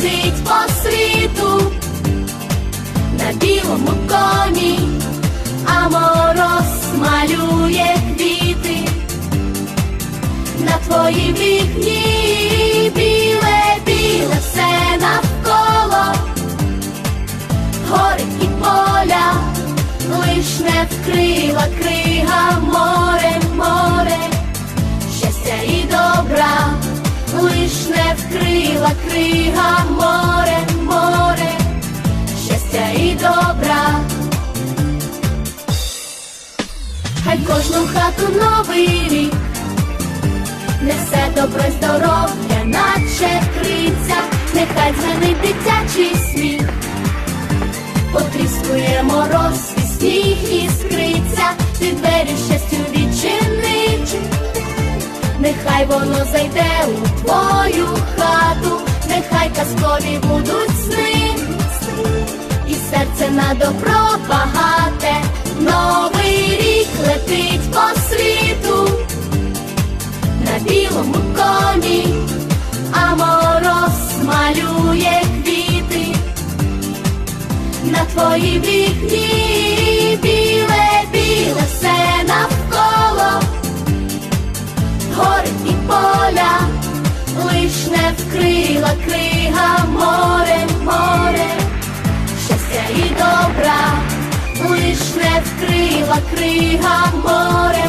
летить по світу на білому коні, а мороз малює квіти на твоїй вікні, біле, біле все навколо, гори і поля, лиш не вкрила крига вкрила крига море, море щастя і добра. Хай кожну хату новий рік несе добро й здоров'я, наче криця, нехай дзвенить дитячий сміх, потріскує мороз і сніг іскриця, ти двері щастю відчинить, нехай воно зайде у твою хату, на добро багате, новий рік летить по світу, на білому коні, а мороз малює квіти, на твоїй вікні, біле, біле все навколо, гори і поля, лиш не вкрила крига море, море і добра, лиш не вкрила крига море,